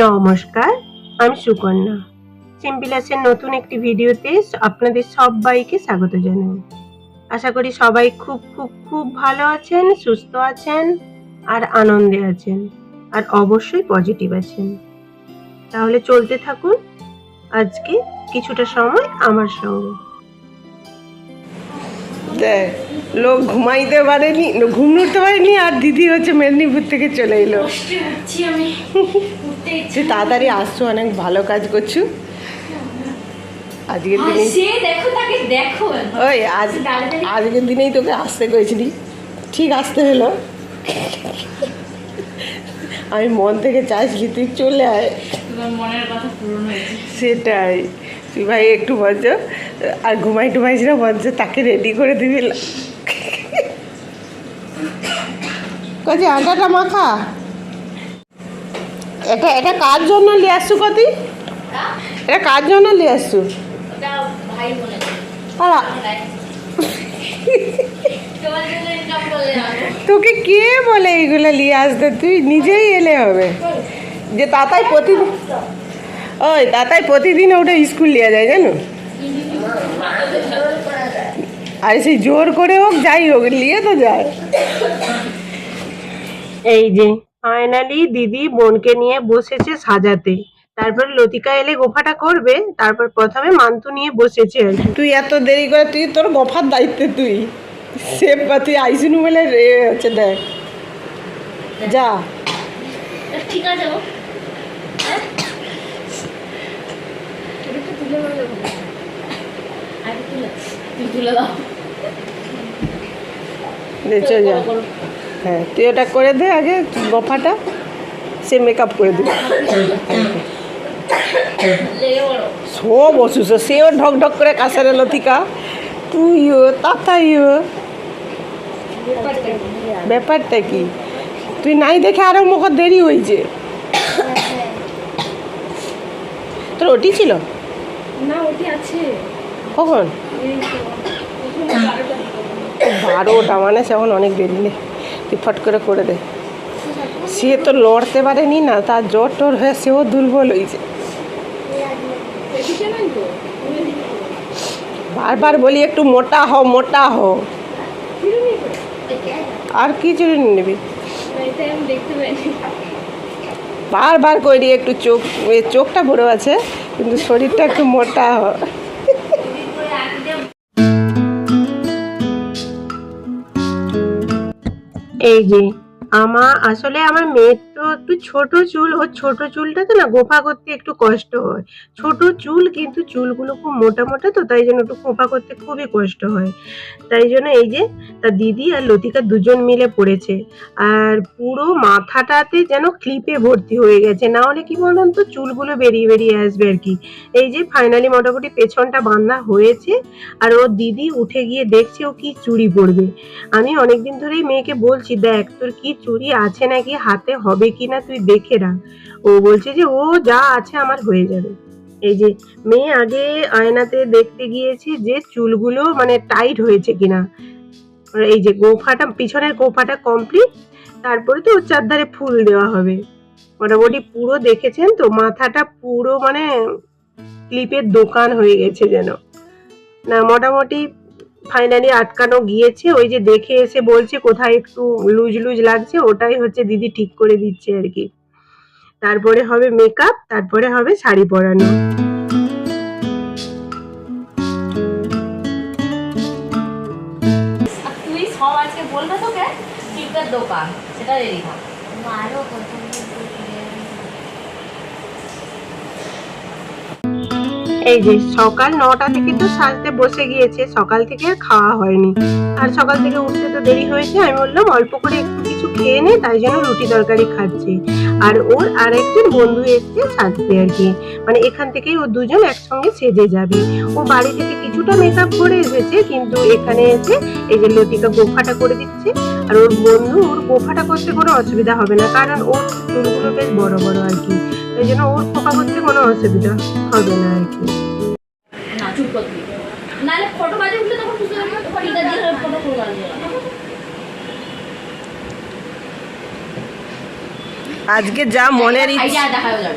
নমস্কার আমি সুকন্যা। সিম্বিলাসের নতুন একটি ভিডিওতে আপনাদের সবাইকে স্বাগত জানাই। আশা করি সবাই খুব খুব খুব ভালো আছেন সুস্থ আছেন আর আনন্দে আছেন আর অবশ্যই পজিটিভ আছেন। তাহলে চলতে থাকুন আজকে কিছুটা সময় আমার সঙ্গে। লোক ঘুমাইতে পারেনি ঘুম উঠতে পারেনি আর দিদি হচ্ছে মেদিনীপুর থেকে চলে এলো। আমি। তুই তাড়াতাড়ি আসছো অনেক ভালো কাজ করছ। আজকের দিনে সে দেখো তাকে দেখো। ওই আজ আজকের দিনেই তোকে আসতে করেছিলি। ঠিক আসতে হলো। আমি মন থেকে চাইছিলি তুই চলে আয়। তোমার মনের কথা পূরণ সেটাই। তুই ভাই একটু বলছ আর ঘুমাই টুমাইছি না বলছ তাকে রেডি করে দিবি কাজে আটাটা মাখা? এটা এটা কার জন্য নিয়ে আসছো কতি? এটা কার জন্য নিয়ে আসছো? তোকে কে বলে এইগুলো নিয়ে আসতে? তুই নিজেই এলে হবে। যে তাতাই প্রতিদিন ওই তাতাই প্রতিদিন ওটা স্কুল নিয়ে যায় জানো? আর সেই জোর করে হোক যাই হোক নিয়ে তো যায়। এই যে ফাইনালি দিদি বোনকে নিয়ে বসেছে সাজাতে। তারপর লতিকা এলে গোফাটা করবে তারপর প্রথমে মান্তু নিয়ে বসেছে আর কি। তুই এত দেরি করে তুই তোর গফার দায়িত্বে তুই। বা তুই আইসিনু বলে রে হচ্ছে দেখ। যা। ঠিক আছে হ্যাঁ? একটু তুলে দাও। চল যা। হ্যাঁ তুই ওটা করে দে আগে গফাটা সে মেকআপ করে পড়ো সব অসুস্থ সেও ঢক ঢক করে কাছের লতিকা। তুইও তাতাইও। ব্যাপারটা কি? তুই নাই দেখে আরও মুখ দেরি হয়েছে। তোর ওটি ছিল? না ওটি আছে। কখন? বারোটা। মানে সে এখন অনেক দেরি নেই তুই ফট করে করে দে। সে তো লড়তে পারেনি না, তার জ্বর টর হয়ে সেও দুর্বল হয়েছে বারবার বলি, একটু মোটা হও মোটা হও। আর কি চিরুনি নিবি? বারবার করি, একটু চোখ চোখটা বড় আছে, কিন্তু শরীরটা একটু মোটা হয় এই যে আমার আসলে আমার মেয়ের তো একটু ছোট চুল, ওর ছোট চুলটাতে না গোফা করতে একটু কষ্ট হয়। ছোট চুল কিন্তু চুলগুলো খুব মোটা মোটা তো, তাই জন্য একটু গোফা করতে খুবই কষ্ট হয়। তাই জন্য এই যে তার দিদি আর লতিকা দুজন মিলে পড়েছে। আর পুরো মাথাটাতে যেন ক্লিপে ভর্তি হয়ে গেছে। না হলে কি বলুন তো, চুলগুলো বেরিয়ে বেরিয়ে আসবে আর কি। এই যে ফাইনালি মোটামুটি পেছনটা বাঁধা হয়েছে, আর ওর দিদি উঠে গিয়ে দেখছে ও কি চুড়ি পরবে। আমি অনেকদিন ধরেই মেয়েকে বলছি, দেখ, তোর কি চুড়ি আছে নাকি হাতে হবে কিনা তুই দেখে রাখ। ও বলছে যে, ও যা আছে আমার হয়ে যাবে। এই যে, মেয়ে আগে আয়নাতে দেখতে গিয়েছে যে চুলগুলো মানে টাইট হয়েছে কিনা। এই যে গোফাটা, পিছনের গোফাটা কমপ্লিট তারপরে তো চারধারে ফুল দেওয়া হবে। মোটামুটি পুরো দেখেছেন তো, মাথাটা পুরো মানে ক্লিপের দোকান হয়ে গেছে যেন। না, মোটামুটি ফাইনালি আটকানো গিয়েছে। ওই যে দেখে এসে বলছে কোথায় একটু লুজ লুজ লাগছে ওটাই হচ্ছে দিদি ঠিক করে দিচ্ছে আর কি। তারপরে হবে মেকআপ তারপরে হবে শাড়ি পরানো। তুই সব আজকে বলবে তোকে? টিপের দোকান সেটা রেডি থাক এই যে সকাল নটা থেকে তো সাজতে বসে গিয়েছে, সকাল থেকে আর খাওয়া হয়নি। আর সকাল থেকে উঠতে তো দেরি হয়েছে, আমি বললাম অল্প করে একটু কিছু খেয়ে নে, তাই জন্য রুটি তরকারি খাচ্ছে। আর ওর আরেকজন বন্ধু এসছে সাজতে আর কি। মানে এখান থেকেই ও দুজন একসঙ্গে সেজে যাবে। ও বাড়ি থেকে কিছুটা মেকআপ করে এসেছে, কিন্তু এখানে এসে এই যে লতিকা গোফাটা করে দিচ্ছে। আর ওর বন্ধু, ওর গোফাটা করতে কোনো অসুবিধা হবে না, কারণ ওর চুলগুলো বেশ বড় বড় আর কি। তাই জন্য ওর করতে কোনো অসুবিধা হবে না আর কি। আজকে যা মনের ইচ্ছা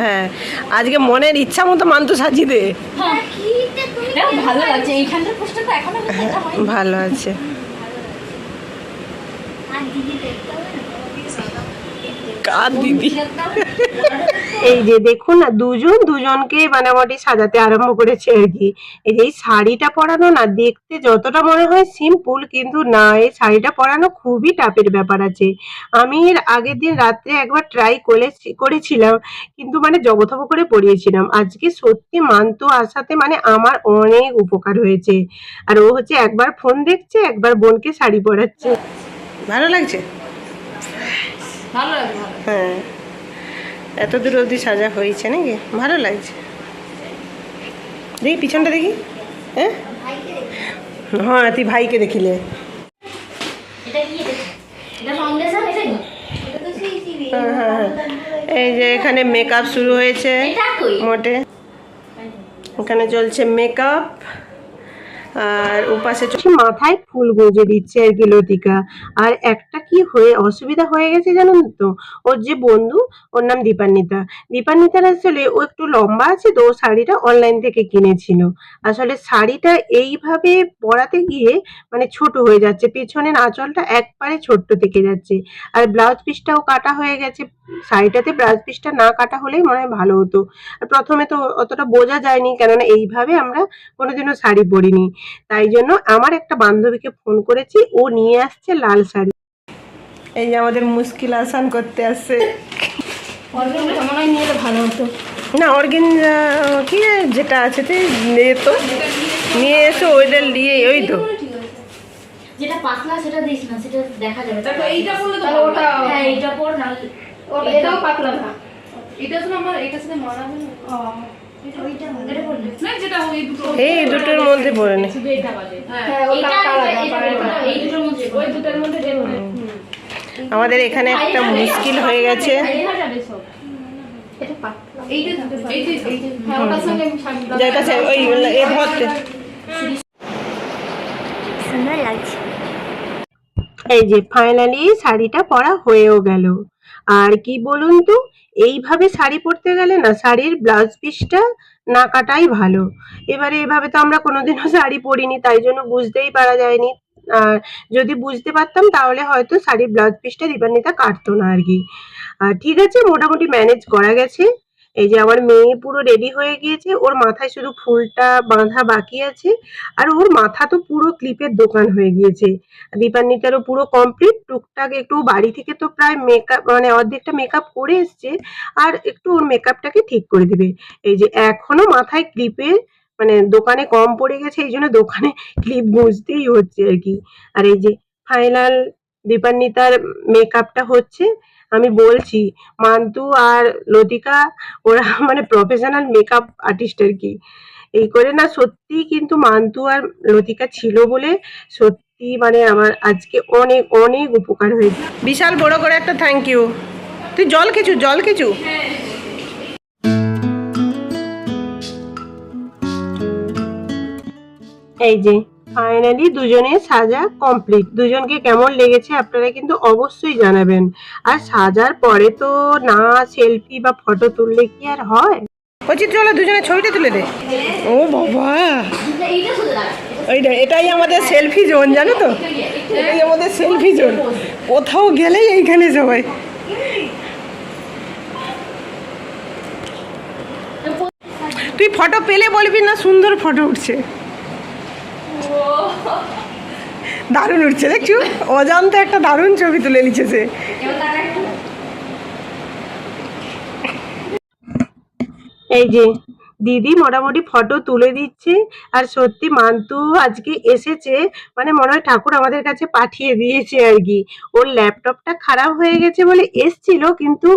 হ্যাঁ আজকে মনের ইচ্ছা মতো মান্তু সাজিয়ে দে। হ্যাঁ। ভালো এইখানটার এখনও হয়নি। ভালো আছে। কার দিদি? এই যে দেখুন না দুজন দুজনকে মোটামুটি সাজাতে আরম্ভ করেছে আর কি। এই যে এই শাড়িটা পরানো না দেখতে যতটা মনে হয় সিম্পল কিন্তু না এই শাড়িটা পরানো খুবই টাপের ব্যাপার আছে। আমি এর আগের দিন রাত্রে একবার ট্রাই করেছিলাম কিন্তু মানে জবথব করে পরিয়েছিলাম। আজকে সত্যি মান্তু আসাতে মানে আমার অনেক উপকার হয়েছে। আর ও হচ্ছে একবার ফোন দেখছে একবার বোনকে শাড়ি পরাচ্ছে। ভালো লাগছে? ভালো লাগছে হ্যাঁ। এত দূর অবধি সাজা হয়েছে নাকি? ভালো লাগছে। দেখি পিছনটা দেখি। হ্যাঁ? হ্যাঁ তুই ভাইকে দেখিলে? হ্যাঁ হ্যাঁ হ্যাঁ। এই যে এখানে মেকআপ শুরু হয়েছে। মোটে। এখানে চলছে মেকআপ আর ওপাশে চ- হচ্ছে মাথায় ফুল গুঁজে দিচ্ছে আর কি লতিকা আর একটা কি হয়ে অসুবিধা হয়ে গেছে জানেন তো? ওর যে বন্ধু, ওর নাম দীপান্বিতা। দীপান্বিতার আসলে ও একটু লম্বা আছে তো, ও শাড়িটা অনলাইন থেকে কিনেছিল। আসলে শাড়িটা এইভাবে পরাতে গিয়ে মানে ছোট হয়ে যাচ্ছে। পেছনের আঁচলটা একবারে ছোট্ট থেকে যাচ্ছে। আর ব্লাউজ পিসটাও কাটা হয়ে গেছে। শাড়িটাতে ব্লাউজ পিসটা না কাটা হলেই মনে হয় ভালো হতো। আর প্রথমে তো অতটা বোঝা যায়নি কেননা এইভাবে আমরা কোনোদিনও শাড়ি পরিনি। তাই জন্য আমার একটা বান্ধবীকে ফোন করেছি ও নিয়ে আসছে লাল শাড়ি। এই যে আমাদের মুশকিল আসান করতে আসছে। অর্গানটা নিয়ে ভালো হতো না অর্গেন কি যেটা আছে তুই নিয়ে তো নিয়ে এসো ওইটা নিয়ে ওই তো। যেটা পাতলা সেটা দিস না সেটা দেখা যাবে। তারপর এইটা পরলে তো ওটা হ্যাঁ এইটা পর না এটাও পাতলা না। এটা আমার সাথে মানাবে এই দুটোর মধ্যে পড়ে নে। হ্যাঁ পরলে, এই দুটোর মধ্যে ওই দুটার মধ্যে যে পরে। আমাদের এখানে একটা মুশকিল হয়ে গেছে। হ্যাঁ এই যে ফাইনালি শাড়িটা পরা হয়েও গেল। আর কি বলুন তো? এইভাবে শাড়ি পরতে গেলে না শাড়ির ব্লাউজ পিসটা না কাটাই ভালো। এবারে এভাবে তো আমরা কোনোদিনও শাড়ি পরিনি, তাই জন্য বুঝতেই পারা যায়নি। আর যদি বুঝতে পারতাম তাহলে হয়তো শাড়ির ব্লাউজ পিসটা দিবার নিতে কাটতো না আর কি। আর ঠিক আছে, মোটামুটি ম্যানেজ করা গেছে। এই যে আমার মেয়ে পুরো রেডি হয়ে গিয়েছে, ওর মাথায় শুধু ফুলটা বাঁধা বাকি আছে, আর ওর মাথা তো পুরো ক্লিপের দোকান হয়ে গিয়েছে। দীপান্বিতারও পুরো কমপ্লিট টুকটাক একটু বাড়ি থেকে তো প্রায় মেকআপ মানে অর্ধেকটা মেকআপ করে এসছে, আর একটু ওর মেকআপটাকে ঠিক করে দিবে। এই যে এখনও মাথায় ক্লিপে মানে দোকানে কম পড়ে গেছে, এই জন্য দোকানে ক্লিপ গুঁজতেই হচ্ছে আর কি। আর এই যে ফাইনাল দীপান্বিতার মেকআপটা হচ্ছে আমি বলছি মান্তু আর লতিকা ওরা মানে প্রফেশনাল মেকআপ আর্টিস্ট আর কি। এই করে না সত্যি কিন্তু মান্তু আর লতিকা ছিল বলে সত্যি মানে আমার আজকে অনেক অনেক উপকার হয়েছে। বিশাল বড় করে একটা থ্যাংক ইউ তুই জল খেছু জল খেছু এই যে ফাইনালি দুজনের সাজা কমপ্লিট। দুজনকে কেমন লেগেছে আপনারা কিন্তু অবশ্যই জানাবেন। আর সাজার পরে তো না সেলফি বা ফটো তুললে কি আর হয়? চলো দুজনে ছবিটা তুলে দে। ও বাবা। ওইটা এটাই আমাদের সেলফি জোন জানো তো? এটাই আমাদের সেলফি জোন কোথাও গেলেই এইখানে সবাই। তুই ফটো পেলে বলবি না? সুন্দর ফটো উঠছে। দারুণ উঠছে, দেখছ? অজান্তে একটা দারুণ ছবি তুলে নিচ্ছে। সে এই যে, দিদি মোটামুটি ফটো তুলে দিচ্ছে, আর সত্যি মান্তু আজকে এসেছে মানে মনে হয় ঠাকুর আমাদের কাছে পাঠিয়ে দিয়েছে আর কি। ওর ল্যাপটপটা খারাপ হয়ে গেছে বলে এসছিল, কিন্তু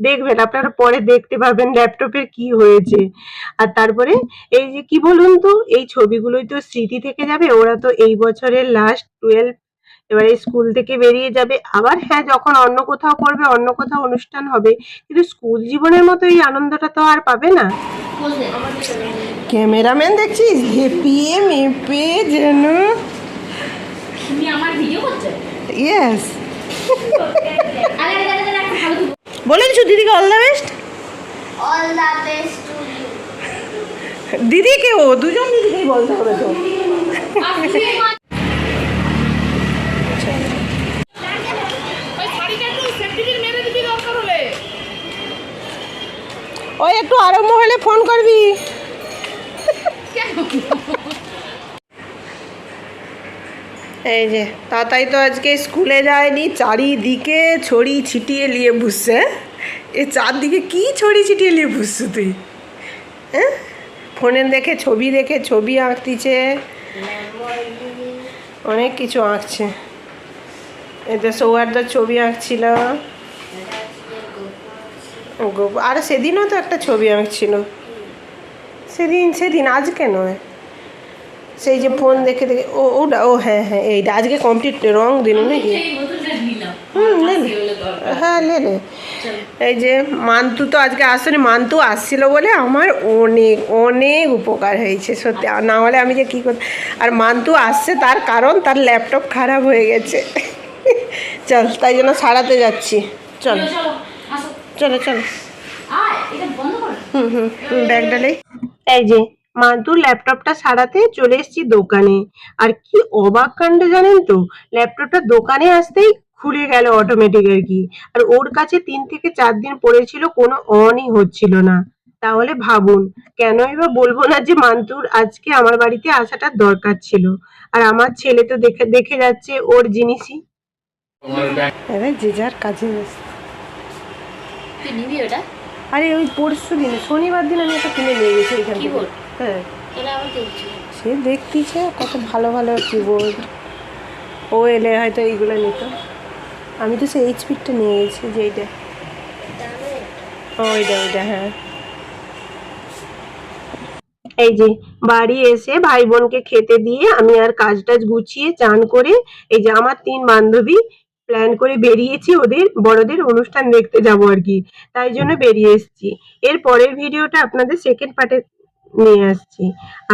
দেখবেন আপনারা পরে দেখতে পাবেন ল্যাপটপের কি হয়েছে আর তারপরে এই যে কি বলুন তো এই ছবিগুলোই তো স্মৃতি থেকে যাবে ওরা তো এই বছরের লাস্ট টুয়েলভ এবারে স্কুল থেকে বেরিয়ে যাবে আবার হ্যাঁ যখন অন্য কোথাও করবে অন্য কোথাও অনুষ্ঠান হবে কিন্তু স্কুল জীবনের মতো এই আনন্দটা তো আর পাবে না ক্যামেরাম্যান দেখছিস হেপিয়ে মেপে যেন তুমি আমার ভিডিও করছ ইয়েস ভালো তো দিদিকে all the best All the best to you. দিদিকে ও দুজন দিদিকেই বলতে হবে তো। ওই একটু আরম্ভ হলে ফোন করবি। এই যে, তাতাই তো আজকে স্কুলে যায়নি, চারিদিকে ছড়ি ছিটিয়ে নিয়ে বুঝছে এ চারদিকে কি ছড়ি ছিটিয়ে নিয়ে বুঝছ তুই? হ্যাঁ? ফোনে দেখে ছবি দেখে ছবি আঁকতিছে। অনেক কিছু আঁকছে। এতে সৌহার্দার ছবি আঁকছিল। আর সেদিনও তো একটা ছবি আঁকছিল। সেদিন সেদিন আজকে নয় সেই যে ফোন দেখে দেখে ও ওটা ও হ্যাঁ হ্যাঁ এইটা। আজকে কমপ্লিট রং দিন নাকি? হুম নে হ্যাঁ নে নে। এই যে মান্তু তো আজকে আসেনি মান্তু আসছিল বলে আমার অনেক অনেক উপকার হয়েছে সত্যি। না হলে আমি যে কী করতে আর মান্তু আসছে তার কারণ তার ল্যাপটপ খারাপ হয়ে গেছে। চল তাই জন্য সারাতে যাচ্ছি। চল। চলো চলো হুম হুম নেই এই যে মান্তুর ল্যাপটপটা সারাতে চলে এসেছি দোকানে। আর কি অবাক কাণ্ড জানেন তো? ল্যাপটপটা দোকানে আসতেই খুলে গেল অটোমেটিক আর কি। আর ওর কাছে তিন থেকে চার দিন পড়েছিল কোনো অনই হচ্ছিল না। তাহলে ভাবুন কেনই বা বলব না যে মান্তুর আজকে আমার বাড়িতে আসাটা দরকার ছিল। আর আমার ছেলে তো দেখে দেখে যাচ্ছে ওর জিনিসই। যে যার কাজে ব্যস্ত। তুই নিবি ওটা? আরে ওই পরশু দিন শনিবার দিন আমি একটা কিনে নিয়ে গেছি এখান থেকে? হ্যাঁ। সে দেখতিছে কত ভালো ভালো কিবোর্ড ও এলে হয়তো এইগুলো নিত। আমি তো সেই এইচপিটা নিয়ে গেছি যে এইটা। ওইটা ওইটা হ্যাঁ। এই যে বাড়ি এসে ভাই বোনকে খেতে দিয়ে আমি আর কাজ টাজ গুছিয়ে চান করে এই যে আমার তিন বান্ধবী প্ল্যান করে বেরিয়েছি ওদের বড়দের অনুষ্ঠান দেখতে যাব আর কি। তাই জন্য বেরিয়ে এসেছি। এর পরের ভিডিওটা আপনাদের সেকেন্ড পার্টে নিয়ে আসছি।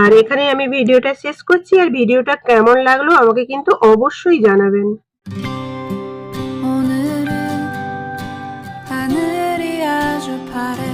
আর এখানে আমি ভিডিওটা শেষ করছি, আর ভিডিওটা কেমন লাগল আমাকে কিন্তু অবশ্যই জানাবেন। 오늘은